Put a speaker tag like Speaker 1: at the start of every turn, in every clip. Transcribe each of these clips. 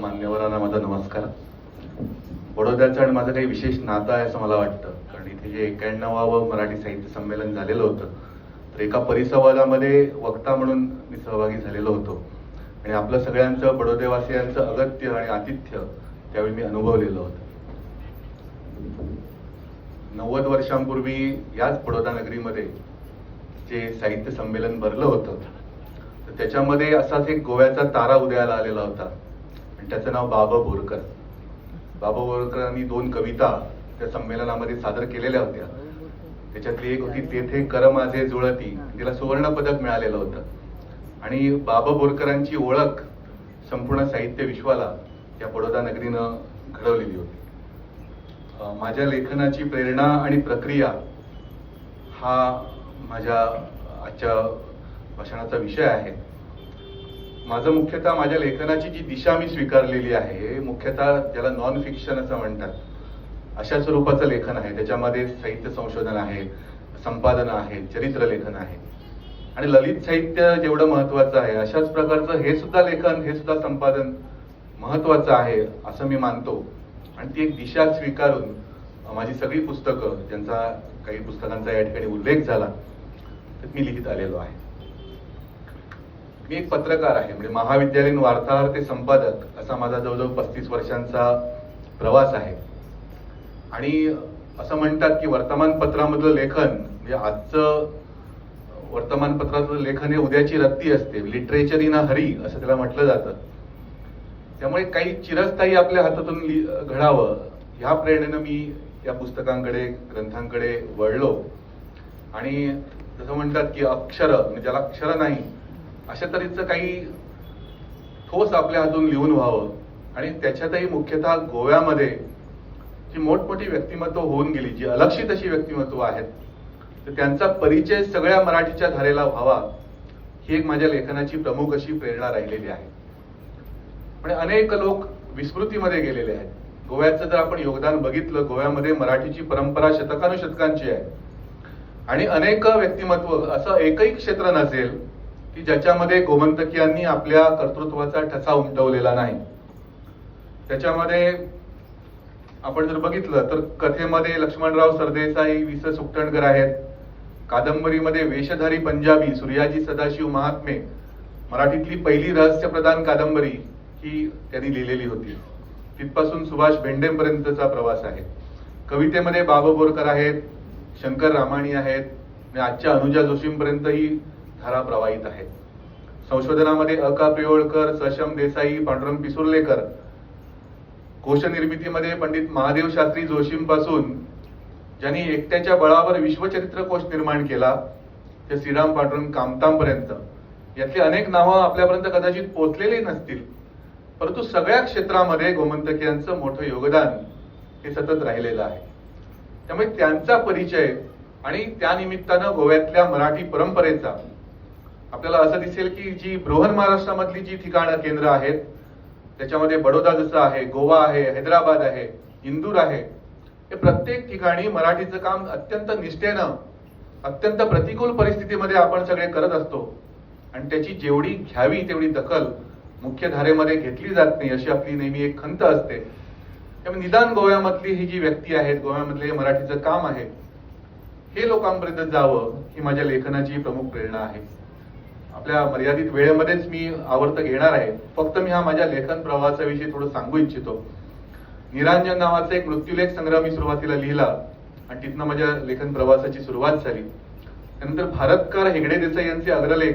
Speaker 1: मान्यवरांना माझा नमस्कार. बडोद्याचं आणि माझं काही विशेष नातं आहे असं मला वाटतं. कारण इथे जे एक्याण्णवावं मराठी साहित्य संमेलन झालेलं होतं तर एका परिसंवादामध्ये वक्ता म्हणून मी सहभागी झालेलो होतो. आणि आपलं सगळ्यांचं बडोदेवासियांचं अगत्य आणि आतिथ्य त्यावेळी मी अनुभवलेलं होतं. नव्वद वर्षांपूर्वी याच बडोदा नगरीमध्ये जे साहित्य संमेलन भरलं होतं तर त्याच्यामध्ये असाच एक गोव्याचा तारा उदयाला आलेला होता. आणि त्याचं नाव बाबा बोरकर. बाबा बोरकरांनी दोन कविता त्या संमेलनामध्ये सादर केलेल्या होत्या. त्याच्यातली एक होती तेथे कर माझे जुळती तिला सुवर्ण पदक मिळालेलं होतं. आणि बाबा बोरकरांची ओळख संपूर्ण साहित्य विश्वाला या बडोदा नगरीनं घडवलेली होती. माझ्या लेखनाची प्रेरणा आणि प्रक्रिया हा माझ्या आजच्या भाषणाचा विषय आहे. माझं मुख्यतः माझ्या लेखनाची जी दिशा मी स्वीकारलेली आहे मुख्यतः ज्याला नॉन फिक्शन असं म्हणतात अशा स्वरूपाचं लेखन आहे. त्याच्यामध्ये साहित्य संशोधन आहे संपादन आहे चरित्र लेखन आहे. आणि ललित साहित्य जेवढं महत्वाचं आहे अशाच प्रकारचं हे सुद्धा लेखन हे सुद्धा संपादन महत्वाचं आहे असं मी मानतो. आणि ती एक दिशा स्वीकारून माझी सगळी पुस्तकं ज्यांचा काही पुस्तकांचा या ठिकाणी उल्लेख झाला तर मी लिहित आलेलो आहे. मी एक पत्रकार आहे. म्हणजे महाविद्यालयीन वार्ताहर ते संपादक असा माझा जवळजवळ पस्तीस वर्षांचा प्रवास आहे. आणि असं म्हणतात की वर्तमानपत्रामधलं लेखन म्हणजे आजचं वर्तमानपत्रातलं लेखन हे उद्याची रत्ती असते. लिटरेचर इन हरी असं त्याला म्हटलं जातं. त्यामुळे काही चिरस्थायी आपल्या हातातून लि- घडावं ह्या प्रेरणेनं मी या पुस्तकांकडे ग्रंथांकडे वळलो. आणि जसं म्हणतात की अक्षर म्हणजे ज्याला अक्षर नाही अशा तऱ्हेचं काही ठोस आपल्या हातून लिहून व्हावं. आणि त्याच्यातही मुख्यतः गोव्यामध्ये जी मोठमोठी व्यक्तिमत्व होऊन गेली जी अलक्षित अशी व्यक्तिमत्व आहेत तर त्यांचा परिचय सगळ्या मराठीच्या धारेला व्हावा ही एक माझ्या लेखनाची प्रमुख अशी प्रेरणा राहिलेली आहे. पण अनेक लोक विस्मृतीमध्ये गेलेले आहेत. गोव्याचं जर आपण योगदान बघितलं गोव्यामध्ये मराठीची परंपरा शतकानुशतकांची आहे. आणि अनेक व्यक्तिमत्व असं एकही क्षेत्र नसेल की ज्याच्यामध्ये गोमंतकीयांनी आपल्या कर्तृत्वाचा ठसा उमटवलेला नाही. त्याच्यामध्ये आपण जर बघितलं तर कथेमध्ये लक्ष्मणराव सरदेसाई वि स सुकटणकर आहेत. कादंबरीमध्ये वेशधारी पंजाबी सूर्याजी सदाशिव महात्मे मराठीतली पहिली रहस्यप्रधान कादंबरी ही त्यांनी लिहिलेली होती. तिथपासून सुभाष भेंडेपर्यंतचा प्रवास आहे. कवितेमध्ये बाबा बोरकर आहेत शंकर रामाणी आहेत आणि आजच्या अनुजा जोशींपर्यंत ही धारा प्रवाहित आहेत संशोधनामध्ये अका पिवळकर सशम देसाई पांडुरंग पिसुर्लेकर कोश निर्मितीमध्ये पंडित महादेव शास्त्री जोशींपासून ज्यांनी एकट्याच्या बळावर विश्वचरित्र कोश निर्माण केला ते श्रीराम पांडुरंग कामतांपर्यंत यातली अनेक नावं आपल्यापर्यंत कदाचित पोचलेली नसतील परंतु सगळ्या क्षेत्रामध्ये गोमंतकीयांचं मोठं योगदान हे सतत राहिलेलं आहे. त्यामुळे त्यांचा परिचय आणि त्यानिमित्तानं गोव्यातल्या मराठी परंपरेचा आपल्याला असं दिसेल की जी बृहन महाराष्ट्रामधली जी ठिकाणं केंद्र आहेत त्याच्यामध्ये बडोदा जसं आहे गोवा आहे हैदराबाद आहे इंदूर आहे हे प्रत्येक ठिकाणी मराठीचं काम अत्यंत निष्ठेनं अत्यंत प्रतिकूल परिस्थितीमध्ये आपण सगळे करत असतो. आणि त्याची जेवढी घ्यावी तेवढी दखल मुख्य धारेमध्ये घेतली जात नाही अशी आपली नेहमी एक खंत असते. त्यामुळे निदान गोव्यामधली ही जी व्यक्ती आहेत गोव्यामधले हे मराठीचं काम आहे हे लोकांपर्यंत जावं ही माझ्या लेखनाची प्रमुख प्रेरणा आहे. आपल्या मर्यादित वेळेमध्येच मी आवर्त घेणार आहे. फक्त मी हा माझ्या लेखन प्रवासाविषयी थोडं सांगू इच्छितो. निरांजन नावाचा एक मृत्यूलेख संग्रह मी सुरुवातीला लिहिला आणि तिथनं माझ्या लेखन प्रवासाची सुरुवात झाली. त्यानंतर भारतकार हेगडे देसाई यांचे अग्रलेख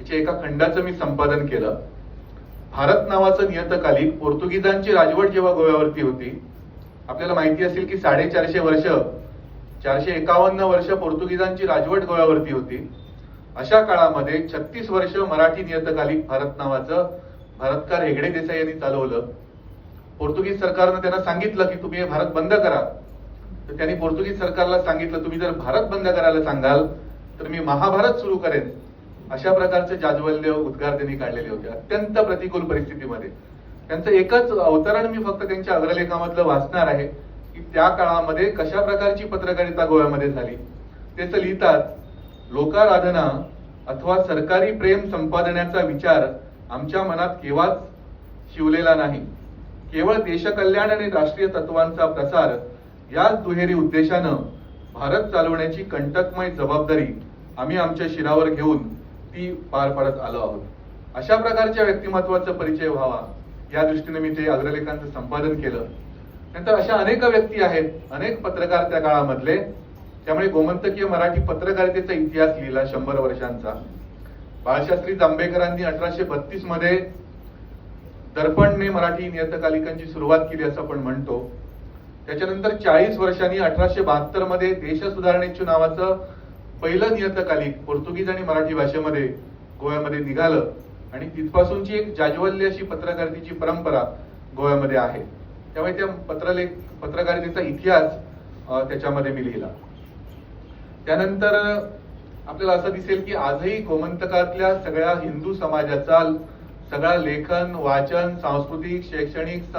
Speaker 1: याच्या एका खंडाचं मी संपादन केलं. भारत नावाचं नियतकालिक पोर्तुगीजांची राजवट जेव्हा गोव्यावरती होती आपल्याला माहिती असेल की साडेचारशे वर्ष चारशे एकावन्न वर्ष पोर्तुगीजांची राजवट गोव्यावरती होती. अशा काळामध्ये छत्तीस वर्ष मराठी नियतकालिक भारत नावाचं भारतकार हेगडे देसाई यांनी चालवलं. पोर्तुगीज सरकारनं त्यांना सांगितलं की तुम्ही हे भारत बंद करा. तर त्यांनी पोर्तुगीज सरकारला सांगितलं तुम्ही जर भारत बंद करायला सांगाल तर मी महाभारत सुरू करेन. अशा प्रकारचे जाज्वल्य उद्गार त्यांनी काढलेले होते अत्यंत प्रतिकूल परिस्थितीमध्ये. त्यांचं एकच अवतरण मी फक्त त्यांच्या अग्रलेखामधलं वाचणार आहे की त्या काळामध्ये कशा प्रकारची पत्रकारिता गोव्यामध्ये झाली. त्याचं लिहितात लोकाराधना अथवा सरकारी प्रेम संपादण्याचा विचार आमच्या मनात केव्हाच शिवलेला नाही. केवळ देशकल्याण आणि राष्ट्रीय तत्वांचा प्रसार याच दुहेरी उद्देशानं भारत चालवण्याची कंटकमय जबाबदारी आम्ही आमच्या शिरावर घेऊन ती पार पाडत आलो आहोत. अशा प्रकारच्या व्यक्तिमत्वाचा परिचय व्हावा या दृष्टीने मी ते अग्रलेखांचं संपादन केलं. नंतर अशा अनेक व्यक्ती आहेत अनेक पत्रकार त्या काळामधले. त्यामुळे गोमंतकीय मराठी पत्रकारितेचा इतिहास लिहिला शंभर वर्षांचा. बाळशास्त्री जांभेकरांनी अठराशे बत्तीसमध्ये दर्पणने मराठी नियतकालिकांची सुरुवात केली असं आपण म्हणतो. त्याच्यानंतर चाळीस वर्षांनी अठराशे बहात्तरमध्ये देश सुधारणेच्या नावाचं पहिलं नियतकालिक पोर्तुगीज आणि मराठी भाषेमध्ये गोव्यामध्ये निघालं. आणि तिथपासूनची एक जाज्वल्य अशी पत्रकारितेची परंपरा गोव्यामध्ये आहे. त्यामुळे त्या पत्रलेख पत्रकारितेचा इतिहास त्याच्यामध्ये मी लिहिला. त्यानंतर आपल्याला असं दिसेल की आजही गोमंतकातल्या सगळ्या हिंदू समाजाचा सगळा लेखन वाचन सांस्कृतिक शैक्षणिक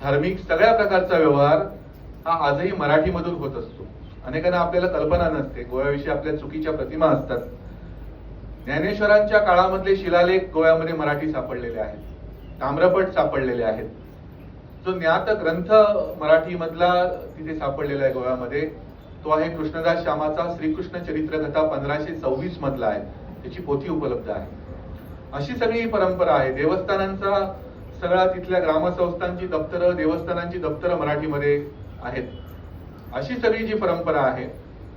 Speaker 1: धार्मिक सगळ्या प्रकारचा व्यवहार हा आजही मराठीमधून होत असतो. अनेकांना आपल्याला कल्पना नसते. गोव्याविषयी आपल्या चुकीच्या प्रतिमा असतात. ज्ञानेश्वरांच्या काळामधले शिलालेख गोव्यामध्ये मराठी सापडलेले आहेत. ताम्रपट सापडलेले आहेत. जो ज्ञात ग्रंथ मराठी मधला तिथे सापडलेला आहे गोव्यामध्ये तो आहे कृष्णदास श्यामाचा श्रीकृष्ण चरित्र कथा पंधराशे सव्वीस मधला आहे. त्याची पोथी उपलब्ध आहे. अशी सगळी परंपरा आहे. देवस्थानांचा सगळा तिथल्या ग्रामसंस्थांची दप्तरं देवस्थानांची दप्तरं मराठीमध्ये आहेत. अशी सगळी जी परंपरा आहे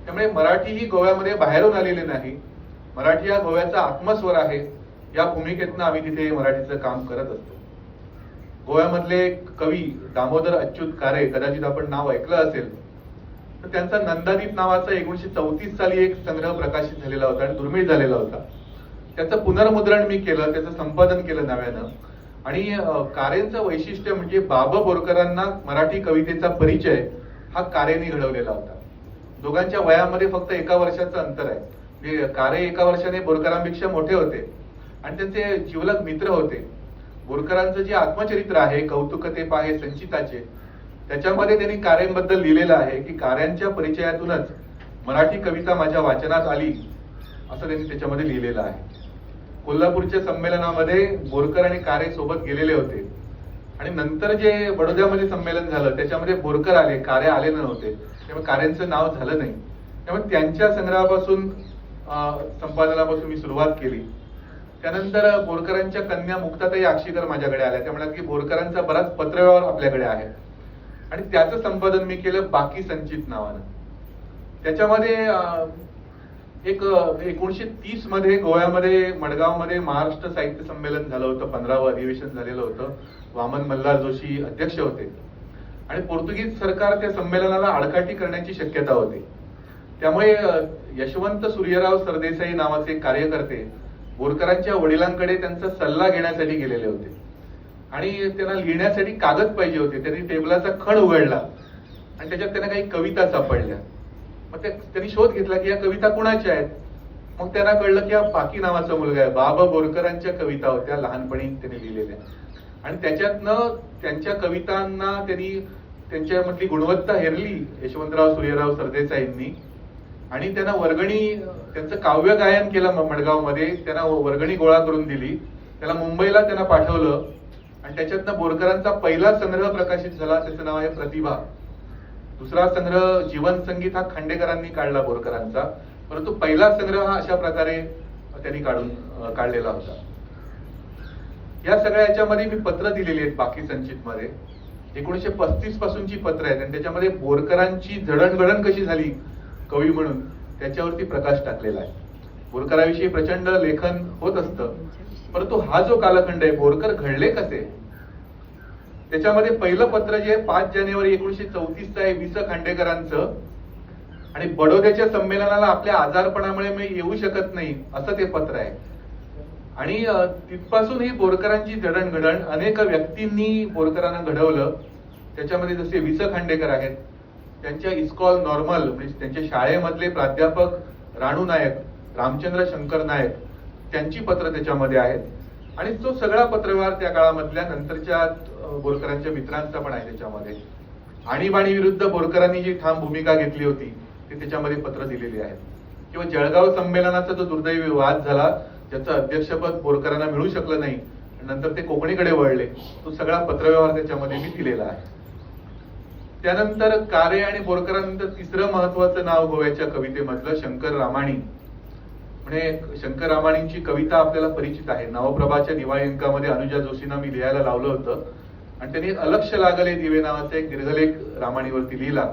Speaker 1: त्यामुळे मराठी ही गोव्यामध्ये बाहेरून आलेली नाही. मराठी हा गोव्याचा आत्मस्वर आहे. या भूमिकेतनं आम्ही तिथे मराठीचं काम करत असतो. गोव्यामधले कवी दामोदर अच्युत कारे कदाचित आपण नाव ऐकलं असेल तर त्यांचा नंदादीप नावाचा एकोणीशे चौतीस साली एक संग्रह प्रकाशित झालेला होता आणि दुर्मिळ झालेला होता. त्याचं पुनर्मुद्रण मी केलं त्याचं संपादन केलं नव्यानं. आणि कारेंचं वैशिष्ट्य म्हणजे बाबा बोरकरांना मराठी कवितेचा परिचय हा कारेंनी घडवलेला होता. दोघांच्या वयामध्ये फक्त एका वर्षाचं अंतर आहे. म्हणजे कारे एका वर्षाने बोरकरांपेक्षा मोठे होते आणि त्यांचे जिवलग मित्र होते. बोरकरांचं जे आत्मचरित्र आहे कौतुकते पाहे संचिताचे त्याच्यामध्ये त्यांनी कार्यांबद्दल लिहिलेलं आहे की कार्यांच्या परिचयातूनच मराठी कविता माझ्या वाचनात आली असं त्यांनी त्याच्यामध्ये लिहिलेलं आहे. कोल्हापूरच्या संमेलनामध्ये बोरकर आणि कारे सोबत गेलेले होते. आणि नंतर जे बडोद्यामध्ये संमेलन झालं त्याच्यामध्ये बोरकर आले कारे आले नव्हते. त्यामुळे कार्यांचं नाव झालं नाही. त्यामुळे त्यांच्या संग्रहापासून संपादनापासून मी सुरुवात केली. त्यानंतर बोरकरांच्या कन्या मुक्ताताई आक्षीकर माझ्याकडे आल्या. त्या म्हणाल्या की बोरकरांचा बराच पत्रव्यवहार आपल्याकडे आहे. आणि त्याचं संपादन मी केलं बाकी संचित नावानं. त्याच्यामध्ये एक एकोणीशे तीसमध्ये गोव्यामध्ये मडगावमध्ये महाराष्ट्र साहित्य संमेलन झालं होतं पंधरावं अधिवेशन झालेलं होतं. वामन मल्हार जोशी अध्यक्ष होते. आणि पोर्तुगीज सरकार त्या संमेलनाला आडकाठी करण्याची शक्यता होती. त्यामुळे यशवंत सूर्यराव सरदेसाई नावाचे कार्यकर्ते बोरकरांच्या वडिलांकडे त्यांचा सल्ला घेण्यासाठी गेलेले होते. आणि त्यांना लिहिण्यासाठी कागद पाहिजे होते. त्यांनी टेबलाचा खण उघडला आणि त्याच्यात त्यांना काही कविता सापडल्या. मग त्या त्यांनी शोध घेतला की या कविता कुणाच्या आहेत? मग त्यांना कळलं की हा पाकी नावाचा मुलगा आहे. बाबा बोरकरांच्या कविता होत्या लहानपणी त्यांनी लिहिलेल्या. आणि त्याच्यातनं त्यांच्या कवितांना त्यांनी त्यांच्यामधली गुणवत्ता हेरली यशवंतराव सूर्यराव सरदेसाईंनी आणि त्यांना वर्गणी त्यांचं काव्य गायन केलं म- मडगावमध्ये. त्यांना वर्गणी गोळा करून दिली. त्याला मुंबईला त्यांना पाठवलं. आणि त्याच्यातनं बोरकरांचा पहिला संग्रह प्रकाशित झाला त्याचं नाव आहे प्रतिभा. दुसरा संग्रह जीवन संगीत हा खांडेकरांनी काढला बोरकरांचा. परंतु पहिला संग्रह हा अशा प्रकारे त्यांनी काढून काढलेला होता. या सगळ्या याच्यामध्ये मी पत्र दिलेली आहेत बाकी संचित मध्ये एकोणीशे पस्तीस पासूनची पत्र आहेत आणि त्याच्यामध्ये बोरकरांची जडणघडण कशी झाली कवी म्हणून त्याच्यावरती प्रकाश टाकलेला आहे. बोरकराविषयी प्रचंड लेखन होत असतं. परंतु हा जो कालखंड आहे बोरकर घडले कसे? त्याच्यामध्ये पहिलं पत्र जे पाच जानेवारी एकोणीशे चौतीसचं आहे वि स खांडेकरांचं. आणि बडोद्याच्या संमेलनाला आपल्या आजारपणामुळे मी येऊ शकत नाही असं ते पत्र आहे. आणि तिथपासून ही बोरकरांची जडणघडण अनेक व्यक्तींनी बोरकरांना घडवलं. त्याच्यामध्ये जसे वि स खांडेकर आहेत त्यांच्या इस्कॉल नॉर्मल म्हणजे त्यांच्या शाळेमधले प्राध्यापक राणू नायक रामचंद्र शंकर नायक त्यांची पत्र त्याच्यामध्ये आहेत. आणि तो सगळा पत्रव्यवहार त्या काळामधल्या नंतरच्या बोरकरांच्या मित्रांचा पण आहे त्याच्यामध्ये. आणीबाणी विरुद्ध बोरकरांनी जी ठाम भूमिका घेतली होती ती त्याच्यामध्ये पत्र दिलेली आहेत. किंवा जळगाव संमेलनाचा जो दुर्दैवी वाद झाला ज्याचं अध्यक्षपद बोरकरांना मिळू शकलं नाही नंतर ते कोकणीकडे वळले तो सगळा पत्रव्यवहार त्याच्यामध्ये मी दिलेला आहे. त्यानंतर कारे आणि बोरकरांनंतर तिसरं महत्वाचं नाव गोव्याच्या कवितेमधलं शंकर रामाणी. म्हणजे शंकर रामाणींची कविता आपल्याला परिचित आहे. नवप्रभाच्या दिवाळी अंकामध्ये अनुजा जोशींना मी लिहायला लावलं होतं. आणि त्यांनी अलक्ष लागले दिवे नावाचा एक दीर्घलेख रामाणीवरती लिहिला.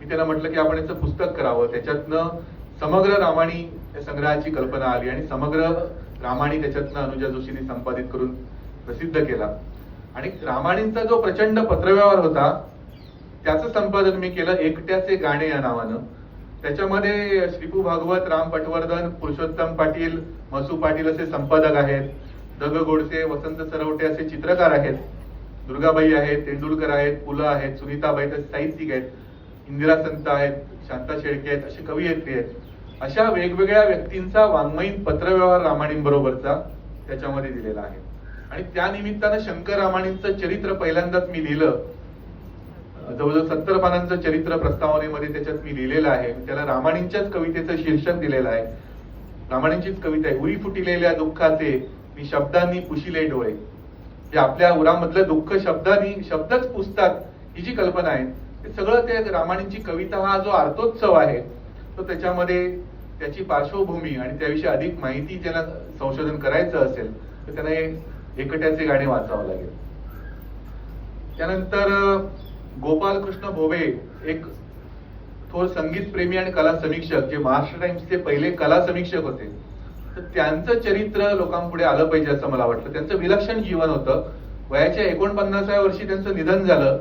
Speaker 1: मी त्यांना म्हटलं की आपण याचं पुस्तक करावं. त्याच्यातनं समग्र रामाणी या संग्रहाची कल्पना आली आणि समग्र रामाणी त्याच्यातनं अनुजा जोशींनी संपादित करून प्रसिद्ध केला. आणि रामाणींचा जो प्रचंड पत्रव्यवहार होता त्याचं संपादन मी केलं एकट्याचे गाणे या नावानं. त्याच्यामध्ये श्रीपू भागवत राम पटवर्धन पुरुषोत्तम पाटील मसू पाटील असे संपादक आहेत. दग गोडसे वसंत सरवटे असे चित्रकार आहेत. दुर्गाबाई आहेत तेंडुलकर आहेत पुलं आहेत सुनीताबाई तसे साहित्यिक आहेत. इंदिरा संत आहेत शांता शेळके आहेत असे कवयित्री आहेत अशा वेगवेगळ्या व्यक्तींचा वाङ्मयीन पत्रव्यवहार रामाणींबरोबरचा त्याच्यामध्ये दिलेला आहे. आणि त्यानिमित्तानं शंकर रामाणींचं चरित्र पहिल्यांदाच मी लिहिलं. जवळजवळ सत्तर पानांचं चरित्र प्रस्तावनेमध्ये त्याच्यात मी लिहिलेलं आहे. त्याला रामाणींच्याच कवितेचं शीर्षक दिलेलं आहे. रामाणींचीच कविता आहे. उरी फुटिलेल्या दुःखाचे मी शब्दांनी पुशिले डोळे. जे आपल्या उरामधलं दुःख शब्दांनी शब्दच पुसतात ही जी कल्पना आहे ते सगळं ते रामाणींची कविता हा जो अर्थोत्सव आहे तो त्याच्यामध्ये त्याची पार्श्वभूमी आणि त्याविषयी अधिक माहिती ज्यांना संशोधन करायचं असेल तर त्यांना एकट्याचे गाणे वाचावं लागेल. त्यानंतर गोपालकृष्ण भोबे एक थोर संगीत प्रेमी आणि कला समीक्षक जे महाराष्ट्र टाइम्सचे पहिले कला समीक्षक होते. तर त्यांचं चरित्र लोकांपुढे आलं पाहिजे असं मला वाटतं. त्यांचं विलक्षण जीवन होतं. वयाच्या एकोणपन्नासाव्या वर्षी त्यांचं निधन झालं.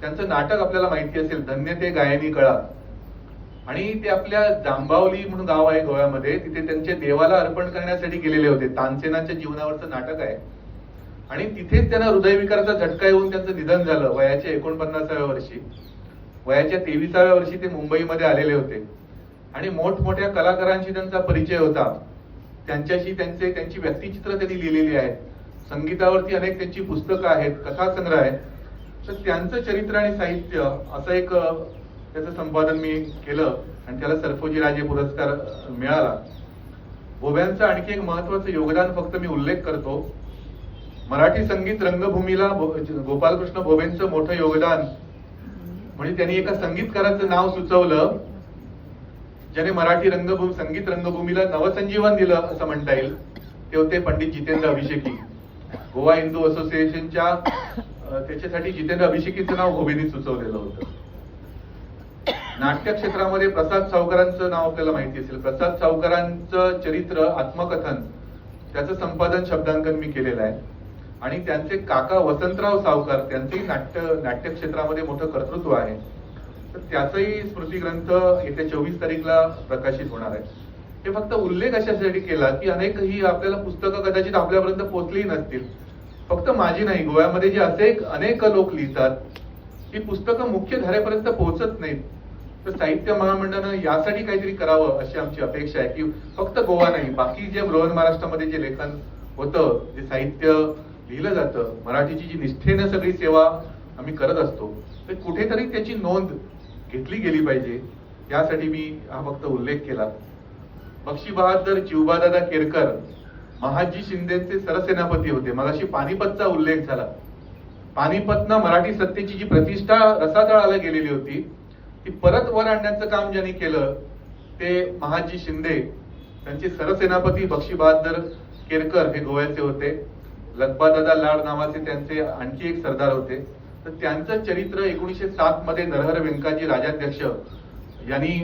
Speaker 1: त्यांचं नाटक आपल्याला माहिती असेल धन्य ते गायनी कळा. आणि ते आपल्या जांबावली म्हणून गाव आहे गोव्यामध्ये. तिथे त्यांचे देवाला अर्पण करण्यासाठी गेलेले होते. तानसेनाच्या जीवनावरचं नाटक आहे. आणि तिथेच त्यांना हृदयविकाराचा झटका येऊन त्यांचं निधन झालं वयाच्या एकोणपन्नासाव्या वर्षी. वयाच्या तेविसाव्या वर्षी ते मुंबईमध्ये आलेले होते. आणि मोठमोठ्या कलाकारांशी त्यांचा परिचय होता. त्यांच्याशी त्यांचे त्यांची व्यक्तिचित्र त्यांनी लिहिलेली आहेत. संगीतावरती अनेक त्यांची पुस्तकं आहेत कथासंग्रह आहेत. तर त्यांचं चरित्र आणि साहित्य असं एक त्याचं संपादन मी केलं आणि त्याला सरफोजी राजे पुरस्कार मिळाला. भोव्यांचं आणखी एक महत्वाचं योगदान फक्त मी उल्लेख करतो. मराठी संगीत रंगभूमीला गोपालकृष्ण भोबेंचं मोठं योगदान. म्हणजे त्यांनी एका संगीतकाराचं नाव सुचवलं ज्याने मराठी रंगभूमी संगीत रंगभूमीला नवसंजीवन दिलं असं म्हणता येईल. ते होते पंडित जितेंद्र अभिषेकी. गोवा हिंदू असोसिएशनच्या त्याच्यासाठी जितेंद्र अभिषेकीचं नाव भोबेनी सुचवलेलं होतं. नाट्य क्षेत्रामध्ये प्रसाद सावकारांचं नाव आपल्याला माहिती असेल. प्रसाद सावकारांचं चरित्र आत्मकथन त्याचं संपादन शब्दांकन मी केलेलं आहे. आणि त्यांचे काका वसंतराव सावकार त्यांचंही नाट्य नाट्य क्षेत्रामध्ये मोठं कर्तृत्व आहे. तर त्याचाही स्मृती ग्रंथ येत्या चोवीस तारीखला प्रकाशित होणार आहे. हे फक्त उल्लेख अशासाठी केला की अनेक ही आपल्याला पुस्तकं कदाचित आपल्यापर्यंत पोहोचलीही नसतील. फक्त माझी नाही गोव्यामध्ये जे असे अनेक लोक लिहितात ही पुस्तकं मुख्य धारेपर्यंत पोहोचत नाहीत. तर साहित्य महामंडळानं यासाठी काहीतरी करावं अशी आमची अपेक्षा आहे की फक्त गोवा नाही बाकी जे बृहन महाराष्ट्रामध्ये जे लेखन होतं जे साहित्य लिहिलं जातं. मराठीची जी निष्ठेनं सगळी सेवा आम्ही करत असतो तर कुठेतरी त्याची नोंद घेतली गेली पाहिजे. यासाठी मी हा फक्त उल्लेख केला. बक्षी बहादर चिवबादादा केरकर महाजी शिंदेचे सरसेनापती होते. मगाशी पानिपतचा उल्लेख झाला. पानिपतनं मराठी सत्तेची जी प्रतिष्ठा रसातळाला गेलेली होती ती परत वर आणण्याचं काम ज्यांनी केलं ते महाजी शिंदे. त्यांचे सरसेनापती बक्षी बहादर केरकर हे गोव्याचे होते. लगबादादा लाड नावाचे त्यांचे आणखी एक सरदार होते. तर त्यांचं चरित्र एकोणीसशे सात मध्ये नरहर व्यंकाजी राजाध्यक्ष यांनी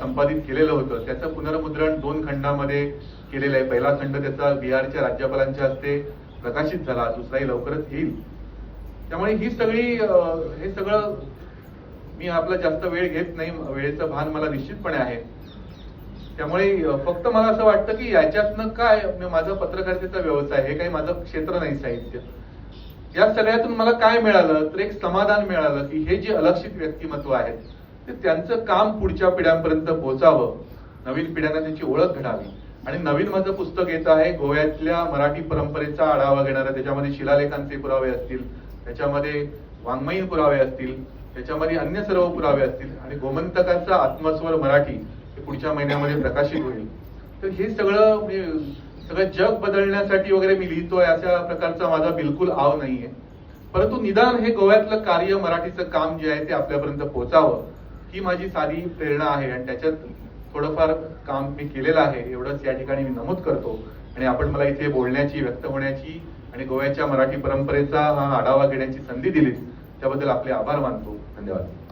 Speaker 1: संपादित केलेलं होतं. त्याचं पुनर्मुद्रण दोन खंडामध्ये केलेलं आहे. पहिला खंड त्याचा बिहारच्या राज्यपालांच्या हस्ते प्रकाशित झाला. दुसराही लवकरच येईल. त्यामुळे ही सगळी हे सगळं मी आपला जास्त वेळ घेत नाही. वेळेचं भान मला निश्चितपणे आहे. त्यामुळे फक्त मला असं वाटतं की याच्यातनं काय माझा पत्रकारितेचा व्यवसाय हे काही माझं क्षेत्र नाही साहित्य. या सगळ्यातून मला काय मिळालं तर एक समाधान मिळालं की हे जे अलक्षित व्यक्तिमत्व आहेत ते त्यांचं काम पुढच्या पिढ्यांपर्यंत पोहोचावं नवीन पिढ्यांना त्यांची ओळख घडावी. आणि नवीन माझं पुस्तक येत आहे गोव्यातल्या मराठी परंपरेचा आढावा घेणारा त्याच्यामध्ये शिलालेखांचे पुरावे असतील त्याच्यामध्ये वाङ्मयीन पुरावे असतील त्याच्यामध्ये अन्य सर्व पुरावे असतील आणि गोमंतकांचा आत्मस्वर मराठी पुढच्या महिन्यामध्ये प्रकाशित होईल. तर हे सगळं म्हणजे, सगळं जग बदलण्यासाठी वगैरे मी लिहितोय अशा प्रकारचा माझा बिलकुल आव नाहीये. परंतु निदान हे गोव्यातलं कार्य मराठीचं काम जे आहे ते आपल्यापर्यंत पोहोचावं ही माझी साधी प्रेरणा आहे. आणि त्याच्यात थोडंफार काम मी केलेलं आहे. एवढंच या ठिकाणी मी नमूद करतो. आणि आपण मला इथे बोलण्याची व्यक्त होण्याची आणि गोव्याच्या मराठी परंपरेचा हा आढावा घेण्याची संधी दिली त्याबद्दल आपले आभार मानतो. धन्यवाद.